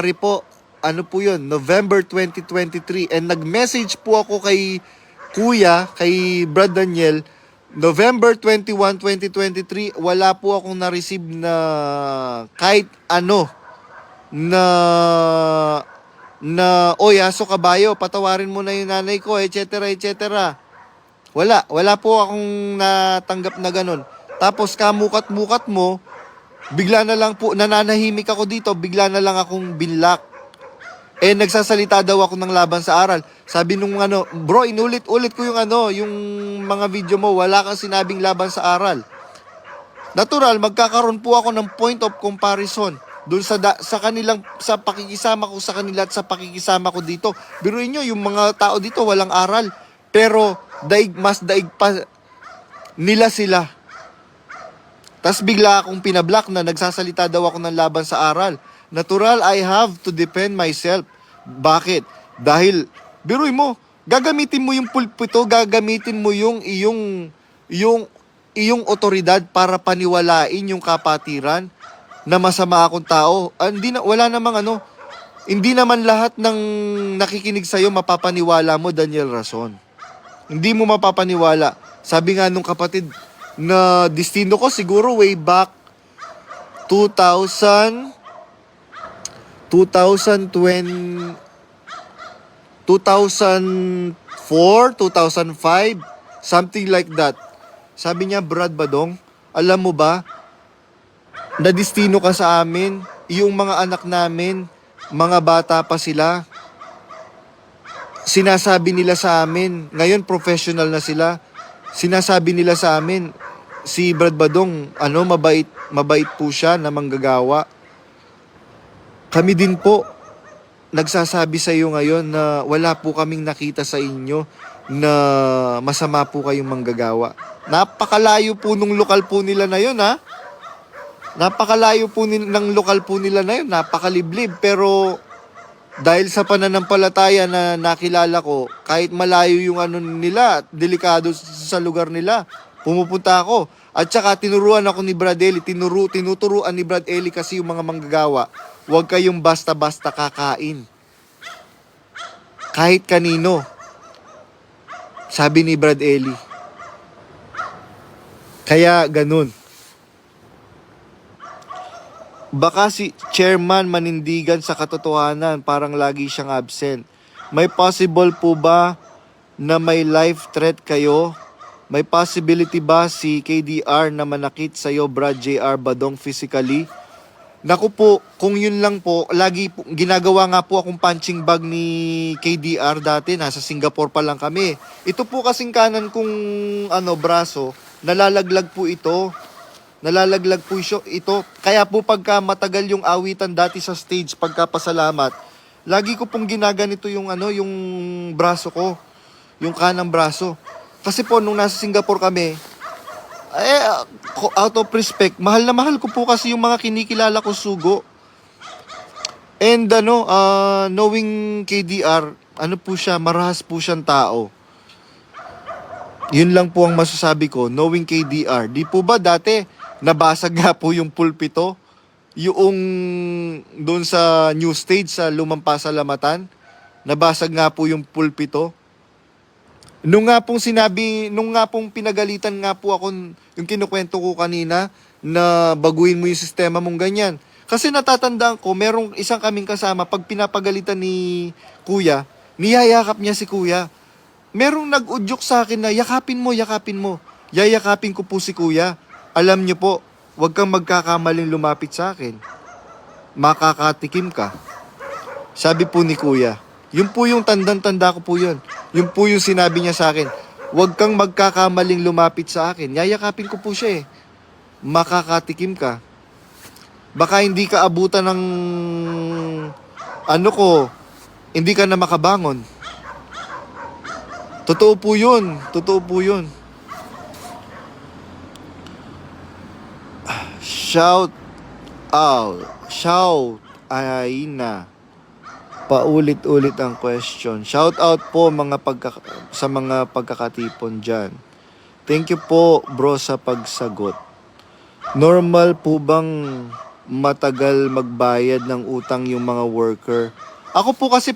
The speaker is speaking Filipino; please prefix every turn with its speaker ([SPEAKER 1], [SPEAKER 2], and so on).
[SPEAKER 1] Pare po, ano po yun, November 2023. And nag-message po ako kay Kuya, kay Brad Daniel, November 21, 2023, wala po akong na-receive na kahit ano na na oy aso kabayo patawarin mo na yung nanay ko etc etc wala wala po akong natanggap na ganun tapos kamukat-mukat mo bigla na lang po nananahimik ako dito bigla na lang akong binlock eh nagsasalita daw ako ng laban sa aral. Sabi nung ano, bro, inulit-ulit ko yung ano, yung mga video mo, wala kang sinabing laban sa aral. Natural, magkakaroon po ako ng point of comparison doon sa da- sa kanilang sa pakikisama ko sa kanila at sa pakikisama ko dito. Biruin nyo, yung mga tao dito walang aral, pero daig mas daig pa nila sila. Tapos bigla akong pinablock na nagsasalita daw ako ng laban sa aral. Natural, I have to defend myself. Bakit? Dahil, biruin mo, gagamitin mo yung pulpito, gagamitin mo yung iyong, yung, iyong otoridad para paniwalain yung kapatiran na masama akong tao. Ah, hindi na, wala namang ano, hindi naman lahat ng nakikinig sa'yo mapapaniwala mo, Daniel Rason. Hindi mo mapapaniwala. Sabi nga nung kapatid na destino ko siguro way back 2000 2020 2004, 2005, something like that. Sabi niya, Brad Badong, alam mo ba, na destino ka sa amin, yung mga anak namin, mga bata pa sila, sinasabi nila sa amin, ngayon professional na sila, sinasabi nila sa amin, si Brad Badong, ano, mabait, mabait po siya na manggagawa. Kami din po, nagsasabi sa iyo ngayon na wala po kaming nakita sa inyo na masama po kayong manggagawa. Napakalayo po nung lokal po nila na yun, ha? Napakalayo po ni- ng lokal po nila na yun, napakaliblib. Pero dahil sa pananampalataya na nakilala ko, kahit malayo yung ano nila, delikado sa lugar nila, pumupunta ako. At saka tinuruan ako ni Brad Eli, tinuru, tinuturuan ni Brad Eli kasi yung mga manggagawa, huwag kayong basta-basta kakain. Kahit kanino. Sabi ni Brad Eli. Kaya ganun. Baka si chairman manindigan sa katotohanan, parang lagi siyang absent. May possible po ba na may life threat kayo? May possibility ba si KDR na manakit sa iyo, Brad JR Badong physically? Naku po, kung yun lang po, lagi po, ginagawa nga po akong punching bag ni KDR dati, nasa Singapore pa lang kami. Ito po kasing kanan kong ano, braso, nalalaglag po ito. Nalalaglag po ito. Kaya po pagka matagal yung awitan dati sa stage, pagka pasalamat, lagi ko pong ginaganito yung ano, yung braso ko. Yung kanang braso. Kasi po, nung nasa Singapore kami, eh, out of respect, mahal na mahal ko po kasi yung mga kinikilala ko sugo. And ano, uh, knowing KDR, ano po siya, marahas po siyang tao. Yun lang po ang masasabi ko, knowing KDR. Di po ba dati, nabasag nga po yung pulpito? Yung doon sa new stage sa Lumampa Salamatan, nabasag nga po yung pulpito. Nung nga pong sinabi, nung nga pong pinagalitan nga po ako, yung kinukwento ko kanina, na baguhin mo yung sistema mong ganyan. Kasi natatandaan ko, merong isang kaming kasama, pag pinapagalitan ni kuya, niyayakap niya si kuya. Merong nag-udyok sa akin na, yakapin mo, yakapin mo. Yayakapin ko po si kuya. Alam niyo po, huwag kang magkakamaling lumapit sa akin. Makakatikim ka. Sabi po ni kuya, yun po yung tandang-tanda ko po yun. Yun po yung sinabi niya sa akin. Huwag kang magkakamaling lumapit sa akin. Yayakapin ko po siya eh. Makakatikim ka. Baka hindi ka abutan ng ano ko, hindi ka na makabangon. Totoo po yun. Totoo po yun. Shout out. Shout. Ay na paulit-ulit ang question. Shout out po mga pagka, sa mga pagkakatipon dyan. Thank you po bro sa pagsagot. Normal po bang matagal magbayad ng utang yung mga worker. Ako po kasi